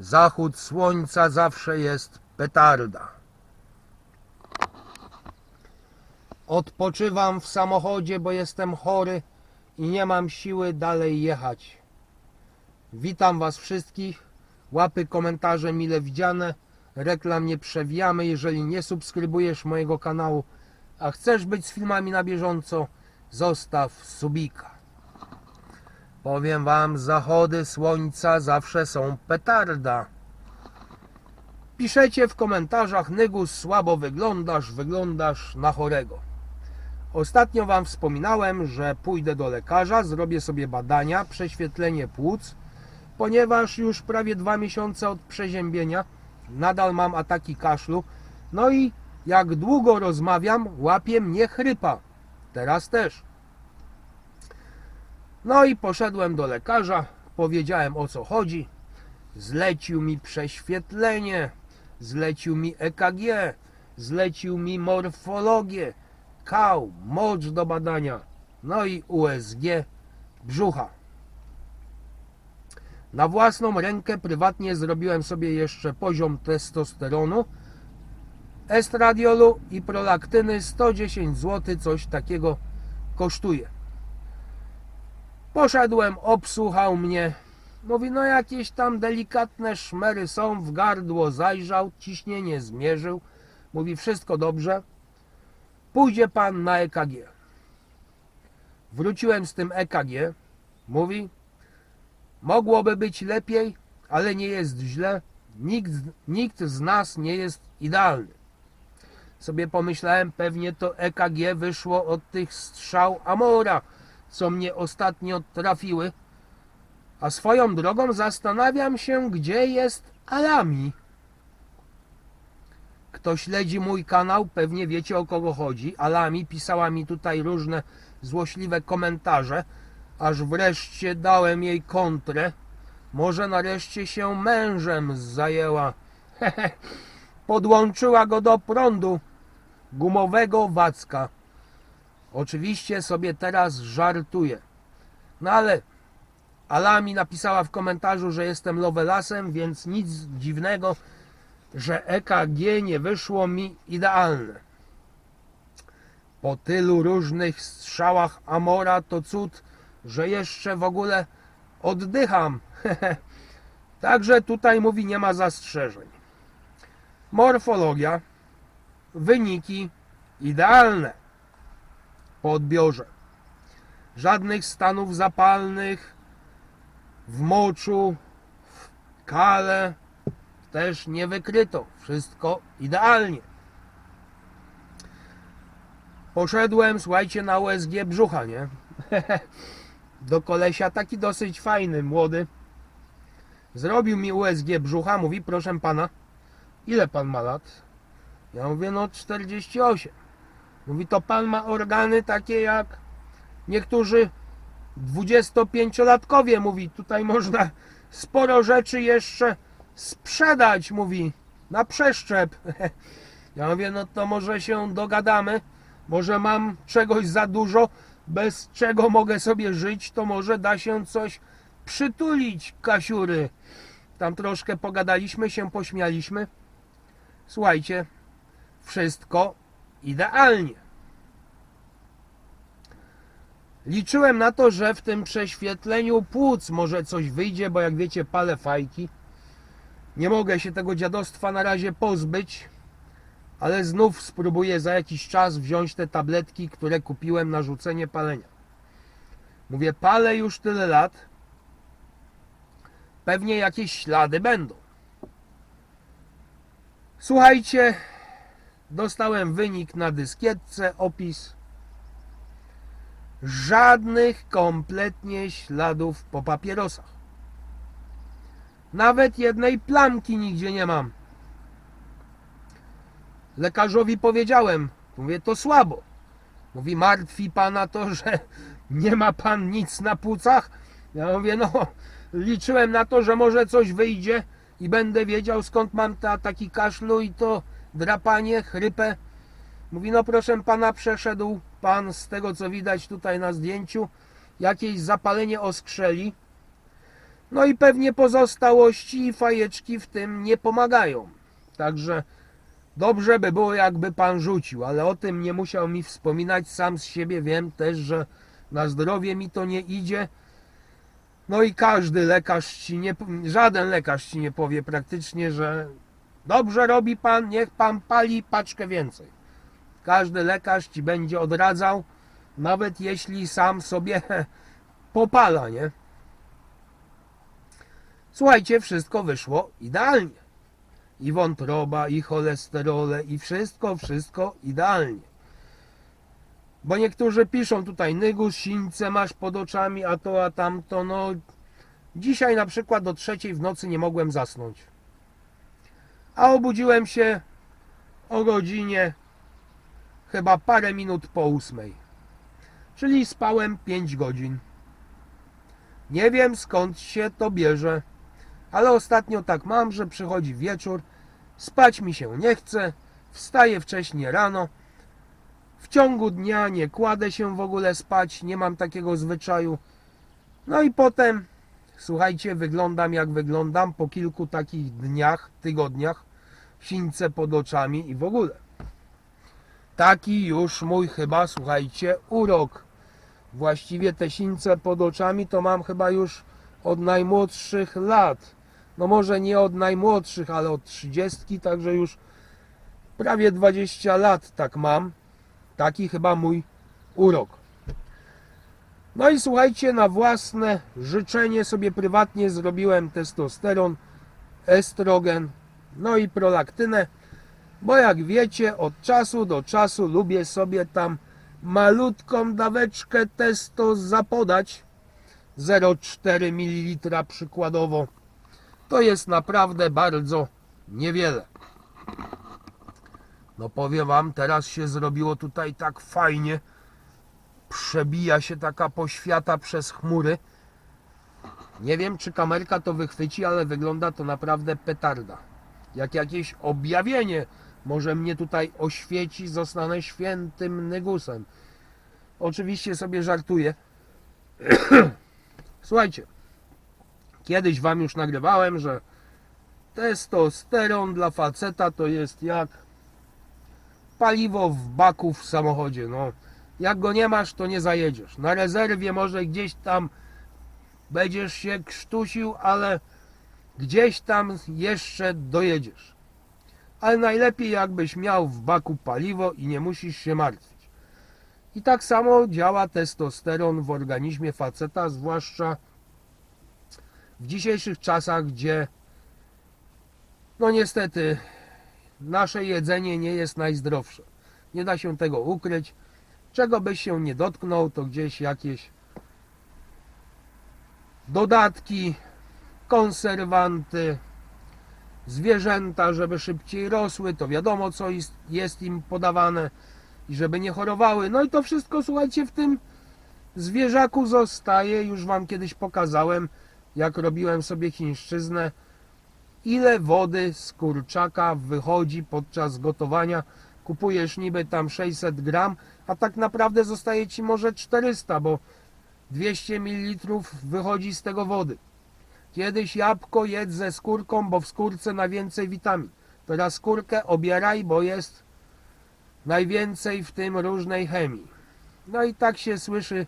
Zachód słońca zawsze jest petarda. Odpoczywam w samochodzie, bo jestem chory i nie mam siły dalej jechać. Witam Was wszystkich. Łapy, komentarze mile widziane. Reklam nie przewijamy. Jeżeli nie subskrybujesz mojego kanału, a chcesz być z filmami na bieżąco, zostaw subika. Powiem Wam, zachody słońca zawsze są petarda. Piszecie w komentarzach, Nygus, słabo wyglądasz, wyglądasz na chorego. Ostatnio Wam wspominałem, że pójdę do lekarza, zrobię sobie badania, prześwietlenie płuc, ponieważ już prawie dwa miesiące od przeziębienia nadal mam ataki kaszlu. No i jak długo rozmawiam, łapie mnie chrypa. Teraz też. No i poszedłem do lekarza, powiedziałem o co chodzi. Zlecił mi prześwietlenie, zlecił mi EKG, zlecił mi morfologię, kał, mocz do badania, no i USG brzucha. Na własną rękę prywatnie zrobiłem sobie jeszcze poziom testosteronu, estradiolu i prolaktyny 110 zł, coś takiego kosztuje. Poszedłem, obsłuchał mnie. Mówi, no jakieś tam delikatne szmery są, w gardło zajrzał, ciśnienie zmierzył. Mówi, wszystko dobrze. Pójdzie pan na EKG. Wróciłem z tym EKG. Mówi, mogłoby być lepiej, ale nie jest źle. Nikt, nikt z nas nie jest idealny. Sobie pomyślałem, pewnie to EKG wyszło od tych strzał Amora, co mnie ostatnio trafiły. A swoją drogą zastanawiam się, gdzie jest Alami. Kto śledzi mój kanał, pewnie wiecie o kogo chodzi. Alami pisała mi tutaj różne złośliwe komentarze, aż wreszcie dałem jej kontrę. Może nareszcie się mężem zajęła. Podłączyła go do prądu gumowego Wacka. Oczywiście sobie teraz żartuję. No ale Alami napisała w komentarzu, że jestem Lovelasem, więc nic dziwnego, że EKG nie wyszło mi idealne. Po tylu różnych strzałach Amora to cud, że jeszcze w ogóle oddycham. Także tutaj mówi nie ma zastrzeżeń. Morfologia, wyniki idealne po odbiorze. Żadnych stanów zapalnych w moczu, w kale też nie wykryto. Wszystko idealnie. Poszedłem, słuchajcie, na USG brzucha, nie? Do kolesia, taki dosyć fajny, młody. Zrobił mi USG brzucha, mówi, proszę pana, ile pan ma lat? Ja mówię, no 48. Mówi, to pan ma organy takie jak niektórzy 25-latkowie. Mówi, tutaj można sporo rzeczy jeszcze sprzedać, mówi, na przeszczep. Ja mówię, no to może się dogadamy. Może mam czegoś za dużo, bez czego mogę sobie żyć, to może da się coś przytulić, Kasiury. Tam troszkę pogadaliśmy się, pośmialiśmy. Słuchajcie, wszystko idealnie. Liczyłem na to, że w tym prześwietleniu płuc może coś wyjdzie, bo jak wiecie, palę fajki. Nie mogę się tego dziadostwa na razie pozbyć, ale znów spróbuję za jakiś czas wziąć te tabletki, które kupiłem na rzucenie palenia. Mówię, palę już tyle lat. Pewnie jakieś ślady będą. Słuchajcie, dostałem wynik na dyskietce, opis. Żadnych kompletnie śladów po papierosach. Nawet jednej plamki nigdzie nie mam. Lekarzowi powiedziałem, mówię, to słabo. Mówi, martwi pana to, że nie ma pan nic na płucach? Ja mówię, no, liczyłem na to, że może coś wyjdzie i będę wiedział skąd mam te ataki kaszlu i to drapanie, chrypę. Mówi, no proszę pana, przeszedł pan z tego co widać tutaj na zdjęciu jakieś zapalenie oskrzeli. No i pewnie pozostałości i fajeczki w tym nie pomagają. Także dobrze by było, jakby pan rzucił, ale o tym nie musiał mi wspominać. Sam z siebie wiem też, że na zdrowie mi to nie idzie. No i każdy lekarz ci nie, żaden lekarz ci nie powie praktycznie, że dobrze robi pan, niech pan pali paczkę więcej. Każdy lekarz ci będzie odradzał, nawet jeśli sam sobie popala, nie? Słuchajcie, wszystko wyszło idealnie. I wątroba, i cholesterole, i wszystko, wszystko idealnie. Bo niektórzy piszą tutaj nygus, sińce masz pod oczami, a to, a tamto, no... Dzisiaj na przykład do trzeciej w nocy nie mogłem zasnąć. A obudziłem się o godzinie chyba parę minut po ósmej. Czyli spałem 5 godzin. Nie wiem skąd się to bierze, ale ostatnio tak mam, że przychodzi wieczór, spać mi się nie chce, wstaję wcześnie rano, w ciągu dnia nie kładę się w ogóle spać, nie mam takiego zwyczaju. No i potem, słuchajcie, wyglądam jak wyglądam po kilku takich dniach, tygodniach, sińce pod oczami i w ogóle. Taki już mój chyba, słuchajcie, urok. Właściwie te sińce pod oczami to mam chyba już od najmłodszych lat. No może nie od najmłodszych, ale od 30, także już prawie 20 lat tak mam. Taki chyba mój urok. No i słuchajcie, na własne życzenie sobie prywatnie zrobiłem testosteron, estrogen, no i prolaktynę, bo jak wiecie, od czasu do czasu lubię sobie tam malutką daweczkę testo zapodać 0,4 ml przykładowo. To jest naprawdę bardzo niewiele. No powiem wam, teraz się zrobiło tutaj tak fajnie. Przebija się taka poświata przez chmury. Nie wiem, czy kamerka to wychwyci, ale wygląda to naprawdę petarda. Jak jakieś objawienie może mnie tutaj oświeci, zostanę świętym nygusem. Oczywiście sobie żartuję. Słuchajcie, kiedyś wam już nagrywałem, że testosteron dla faceta to jest jak paliwo w baku w samochodzie. No, jak go nie masz, to nie zajedziesz. Na rezerwie może gdzieś tam będziesz się krztusił, ale gdzieś tam jeszcze dojedziesz. Ale najlepiej jakbyś miał w baku paliwo i nie musisz się martwić. I tak samo działa testosteron w organizmie faceta, zwłaszcza w dzisiejszych czasach, gdzie no niestety nasze jedzenie nie jest najzdrowsze. Nie da się tego ukryć. Czego byś się nie dotknął, to gdzieś jakieś dodatki, konserwanty, zwierzęta, żeby szybciej rosły, to wiadomo co jest, jest im podawane i żeby nie chorowały. No i to wszystko, słuchajcie, w tym zwierzaku zostaje. Już Wam kiedyś pokazałem, jak robiłem sobie chińszczyznę, ile wody z kurczaka wychodzi podczas gotowania. Kupujesz niby tam 600 gram, a tak naprawdę zostaje Ci może 400, bo 200 ml wychodzi z tego wody. Kiedyś jabłko jedz ze skórką, bo w skórce najwięcej witamin. Teraz skórkę obieraj, bo jest najwięcej w tym różnej chemii. No i tak się słyszy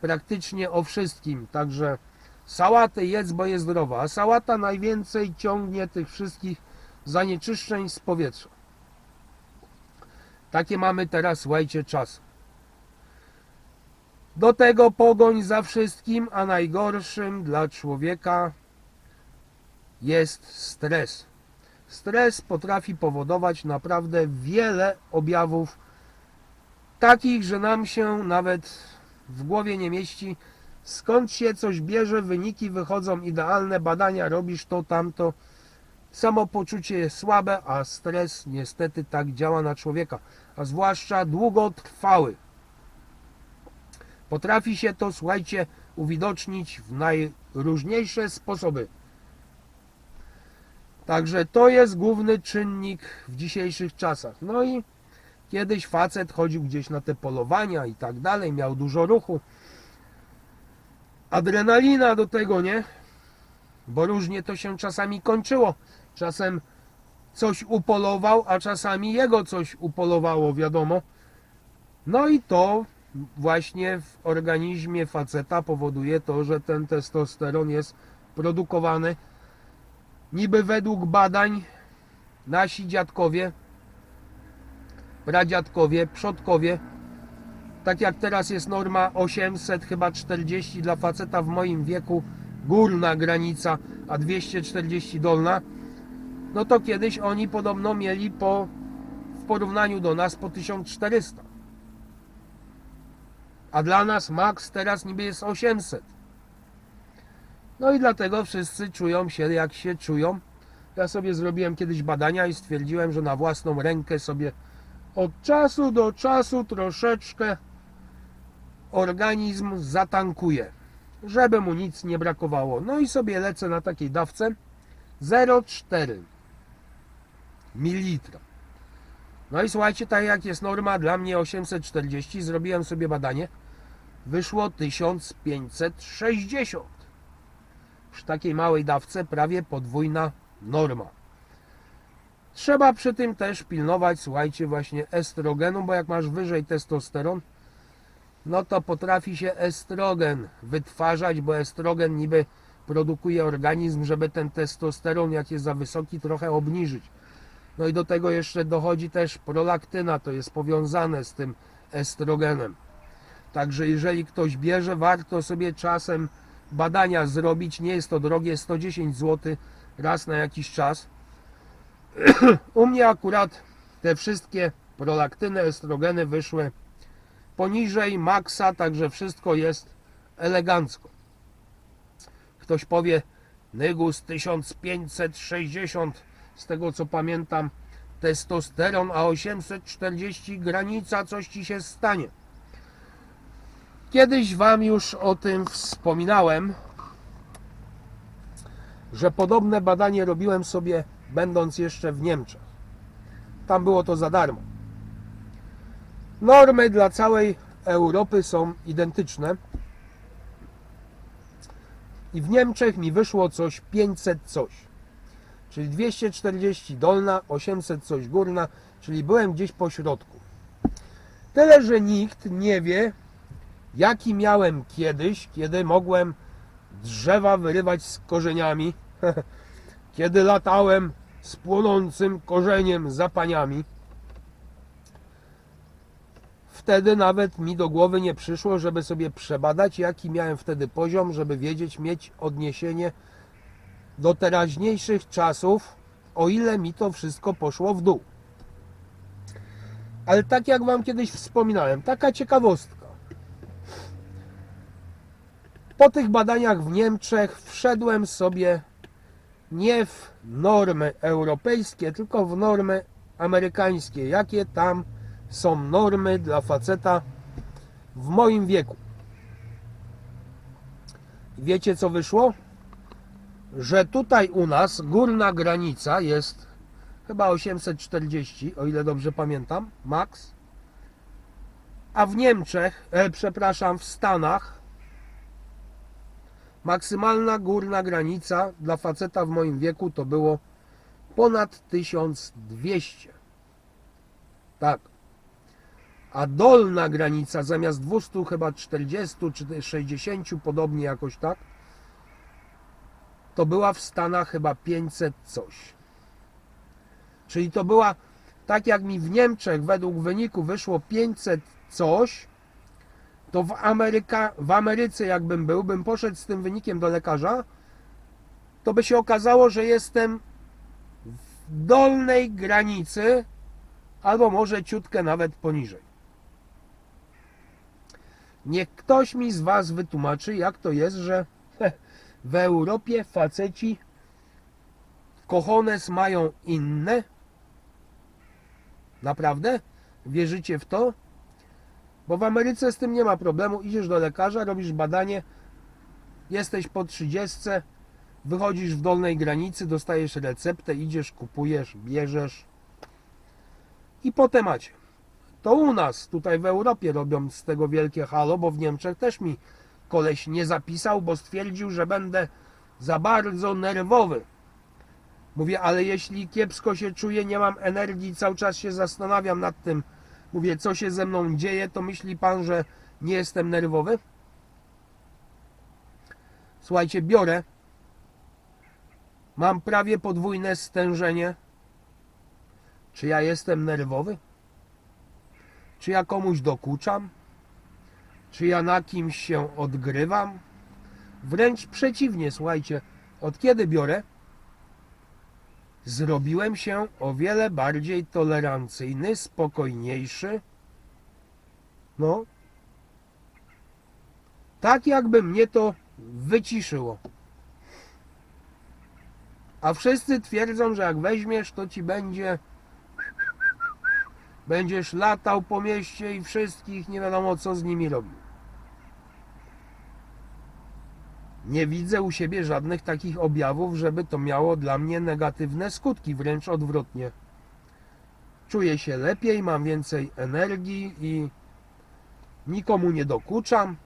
praktycznie o wszystkim. Także sałatę jedz, bo jest zdrowa. A sałata najwięcej ciągnie tych wszystkich zanieczyszczeń z powietrza. Takie mamy teraz, słuchajcie, czas. Do tego pogoń za wszystkim, a najgorszym dla człowieka jest stres. Stres potrafi powodować naprawdę wiele objawów takich, że nam się nawet w głowie nie mieści. Skąd się coś bierze, wyniki wychodzą idealne, badania robisz to, tamto. Samopoczucie jest słabe, a stres niestety tak działa na człowieka, a zwłaszcza długotrwały. Potrafi się to, słuchajcie, uwidocznić w najróżniejsze sposoby. Także to jest główny czynnik w dzisiejszych czasach. No i kiedyś facet chodził gdzieś na te polowania i tak dalej, miał dużo ruchu. Adrenalina do tego, nie? bo różnie to się czasami kończyło. Czasem coś upolował, a czasami jego coś upolowało, wiadomo. No i to właśnie w organizmie faceta powoduje to, że ten testosteron jest produkowany niby według badań nasi dziadkowie, pradziadkowie, przodkowie, tak jak teraz jest norma 800 chyba 40 dla faceta w moim wieku, górna granica, a 240 dolna, no to kiedyś oni podobno mieli po, w porównaniu do nas po 1400. A dla nas max teraz niby jest 800. No i dlatego wszyscy czują się jak się czują. Ja sobie zrobiłem kiedyś badania i stwierdziłem, że na własną rękę sobie od czasu do czasu troszeczkę organizm zatankuje, żeby mu nic nie brakowało. No i sobie lecę na takiej dawce 0,4 ml. No i słuchajcie, tak jak jest norma dla mnie 840, zrobiłem sobie badanie, wyszło 1560. Przy takiej małej dawce prawie podwójna norma. Trzeba przy tym też pilnować, słuchajcie, właśnie estrogenu, bo jak masz wyżej testosteron, no to potrafi się estrogen wytwarzać, bo estrogen niby produkuje organizm, żeby ten testosteron, jak jest za wysoki, trochę obniżyć. No i do tego jeszcze dochodzi też prolaktyna, to jest powiązane z tym estrogenem. Także jeżeli ktoś bierze, warto sobie czasem badania zrobić. Nie jest to drogie, 110 zł raz na jakiś czas. U mnie akurat te wszystkie prolaktyny, estrogeny wyszły poniżej maksa, także wszystko jest elegancko. Ktoś powie, Nygus 1560, z tego co pamiętam, testosteron, a 840 granica, coś ci się stanie. Kiedyś Wam już o tym wspominałem, że podobne badanie robiłem sobie, będąc jeszcze w Niemczech. Tam było to za darmo. Normy dla całej Europy są identyczne. I w Niemczech mi wyszło coś 500 coś. Czyli 240 dolna, 800 coś górna, czyli byłem gdzieś po środku. Tyle, że nikt nie wie, jaki miałem kiedyś, kiedy mogłem drzewa wyrywać z korzeniami, kiedy latałem z płonącym korzeniem za paniami. Wtedy nawet mi do głowy nie przyszło, żeby sobie przebadać, jaki miałem wtedy poziom, żeby wiedzieć, mieć odniesienie do teraźniejszych czasów, o ile mi to wszystko poszło w dół. Ale tak jak Wam kiedyś wspominałem, taka ciekawostka. Po tych badaniach w Niemczech wszedłem sobie nie w normy europejskie, tylko w normy amerykańskie. Jakie tam są normy dla faceta w moim wieku. Wiecie co wyszło? Że tutaj u nas górna granica jest chyba 840, o ile dobrze pamiętam, max. A w Niemczech, e, przepraszam, w Stanach maksymalna górna granica dla faceta w moim wieku to było ponad 1200. Tak. A dolna granica zamiast 200 chyba 40 czy 60 podobnie jakoś tak to była w Stanach chyba 500 coś. Czyli to była tak jak mi w Niemczech według wyniku wyszło 500 coś, to w, Ameryka, w Ameryce jakbym był, bym poszedł z tym wynikiem do lekarza, to by się okazało, że jestem w dolnej granicy, albo może ciutkę nawet poniżej. Niech ktoś mi z Was wytłumaczy, jak to jest, że w Europie faceci kochones mają inne. Naprawdę? Wierzycie w to? Bo w Ameryce z tym nie ma problemu. Idziesz do lekarza, robisz badanie, jesteś po 30, wychodzisz w dolnej granicy, dostajesz receptę, idziesz, kupujesz, bierzesz i po temacie. To u nas, tutaj w Europie robią z tego wielkie halo, bo w Niemczech też mi koleś nie zapisał, bo stwierdził, że będę za bardzo nerwowy. Mówię, ale jeśli kiepsko się czuję, nie mam energii, cały czas się zastanawiam nad tym, mówię, co się ze mną dzieje, to myśli pan, że nie jestem nerwowy? Słuchajcie, biorę. Mam prawie podwójne stężenie. Czy ja jestem nerwowy? Czy ja komuś dokuczam? Czy ja na kimś się odgrywam? Wręcz przeciwnie, słuchajcie, od kiedy biorę, zrobiłem się o wiele bardziej tolerancyjny, spokojniejszy. No, tak jakby mnie to wyciszyło. A wszyscy twierdzą, że jak weźmiesz, to ci będzie. Będziesz latał po mieście i wszystkich nie wiadomo co z nimi robił. Nie widzę u siebie żadnych takich objawów, żeby to miało dla mnie negatywne skutki, wręcz odwrotnie. Czuję się lepiej, mam więcej energii i nikomu nie dokuczam.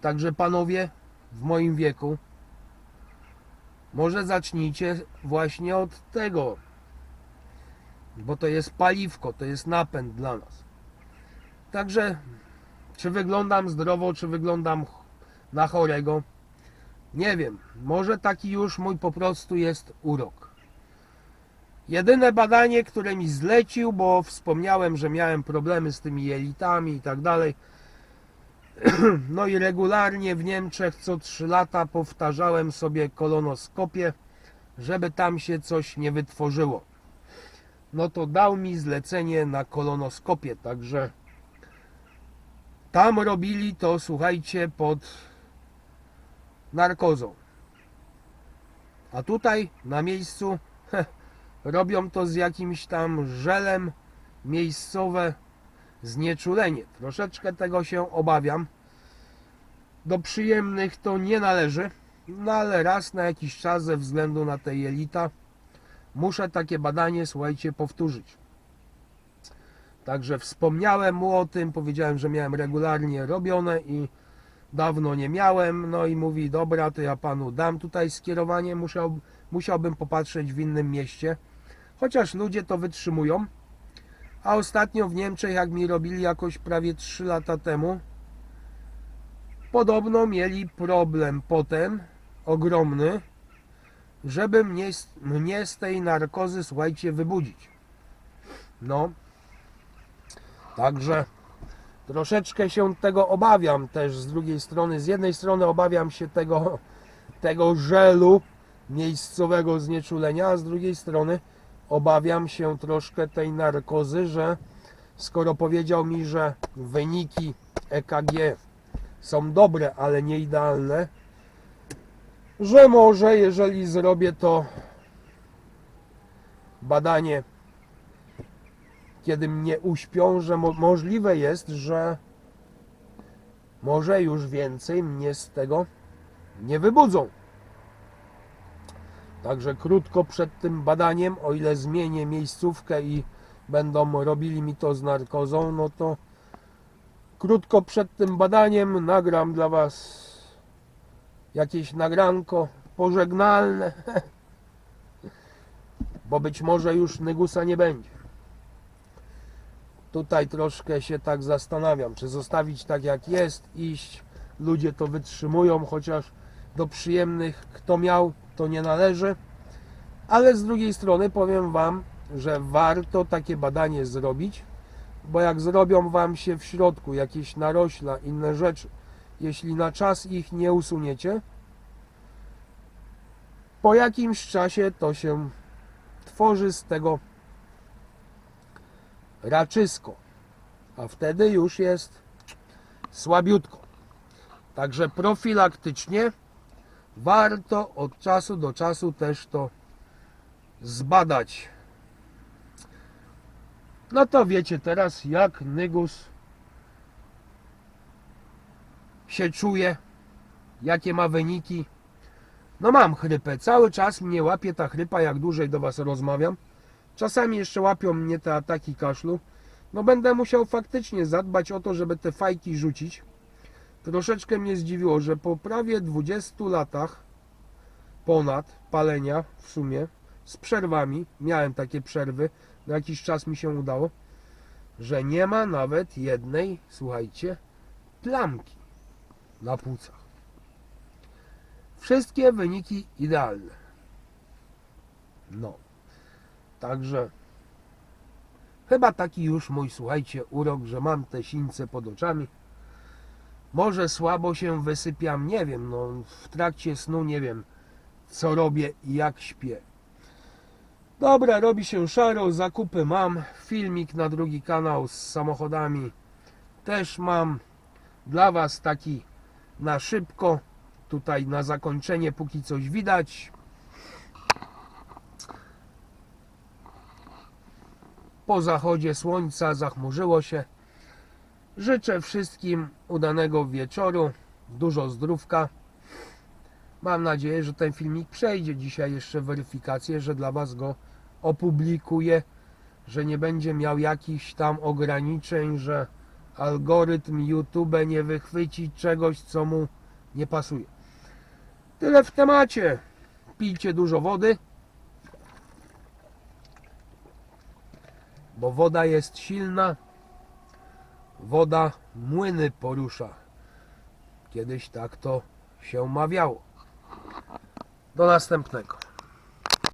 Także panowie w moim wieku, może zacznijcie właśnie od tego, bo to jest paliwko, to jest napęd dla nas. Także, czy wyglądam zdrowo, czy wyglądam na chorego, nie wiem. Może taki już mój po prostu jest urok. Jedyne badanie, które mi zlecił, bo wspomniałem, że miałem problemy z tymi jelitami i tak dalej. No i regularnie w Niemczech co 3 lata powtarzałem sobie kolonoskopię, żeby tam się coś nie wytworzyło. No to dał mi zlecenie na kolonoskopię, także tam robili to, słuchajcie, pod narkozą. A tutaj na miejscu robią to z jakimś tam żelem miejscowe znieczulenie. Troszeczkę tego się obawiam. Do przyjemnych to nie należy, no ale raz na jakiś czas ze względu na te jelita muszę takie badanie, słuchajcie, powtórzyć. Także wspomniałem mu o tym, powiedziałem, że miałem regularnie robione i dawno nie miałem. No i mówi, dobra, to ja panu dam tutaj skierowanie, musiał, musiałbym popatrzeć w innym mieście. Chociaż ludzie to wytrzymują. A ostatnio w Niemczech, jak mi robili jakoś prawie 3 lata temu, podobno mieli problem potem, ogromny, żeby mnie, mnie z tej narkozy, słuchajcie, wybudzić. No, także troszeczkę się tego obawiam też z drugiej strony. Z jednej strony obawiam się tego, tego żelu miejscowego znieczulenia, a z drugiej strony obawiam się troszkę tej narkozy, że skoro powiedział mi, że wyniki EKG są dobre, ale nie idealne, że może jeżeli zrobię to badanie, kiedy mnie uśpią, że mo możliwe jest, że może już więcej mnie z tego nie wybudzą. Także krótko przed tym badaniem, o ile zmienię miejscówkę i będą robili mi to z narkozą, no to krótko przed tym badaniem nagram dla Was jakieś nagranko pożegnalne, bo być może już Nygusa nie będzie. Tutaj troszkę się tak zastanawiam, czy zostawić tak jak jest, iść. Ludzie to wytrzymują, chociaż do przyjemnych kto miał, to nie należy. Ale z drugiej strony powiem Wam, że warto takie badanie zrobić, bo jak zrobią Wam się w środku jakieś narośla, inne rzeczy, jeśli na czas ich nie usuniecie, po jakimś czasie to się tworzy z tego raczysko, a wtedy już jest słabiutko. Także profilaktycznie warto od czasu do czasu też to zbadać. No to wiecie teraz, jak Nygus się czuje, jakie ma wyniki. No mam chrypę, cały czas mnie łapie ta chrypa, jak dłużej do Was rozmawiam. Czasami jeszcze łapią mnie te ataki kaszlu. No będę musiał faktycznie zadbać o to, żeby te fajki rzucić. troszeczkę mnie zdziwiło, że po prawie 20 latach ponad palenia w sumie z przerwami, miałem takie przerwy, na jakiś czas mi się udało, że nie ma nawet jednej, słuchajcie, plamki na płucach. Wszystkie wyniki idealne. No. Także chyba taki już mój, słuchajcie, urok, że mam te sińce pod oczami. Może słabo się wysypiam, nie wiem, no w trakcie snu nie wiem, co robię i jak śpię. Dobra, robi się szaro, zakupy mam, filmik na drugi kanał z samochodami też mam. Dla Was taki na szybko, tutaj na zakończenie, póki coś widać. Po zachodzie słońca zachmurzyło się. Życzę wszystkim udanego wieczoru, dużo zdrówka. Mam nadzieję, że ten filmik przejdzie dzisiaj jeszcze weryfikację, że dla Was go opublikuję, że nie będzie miał jakichś tam ograniczeń, że algorytm YouTube nie wychwyci czegoś, co mu nie pasuje. Tyle w temacie. Pijcie dużo wody, bo woda jest silna. Woda młyny porusza. Kiedyś tak to się mawiało. Do następnego.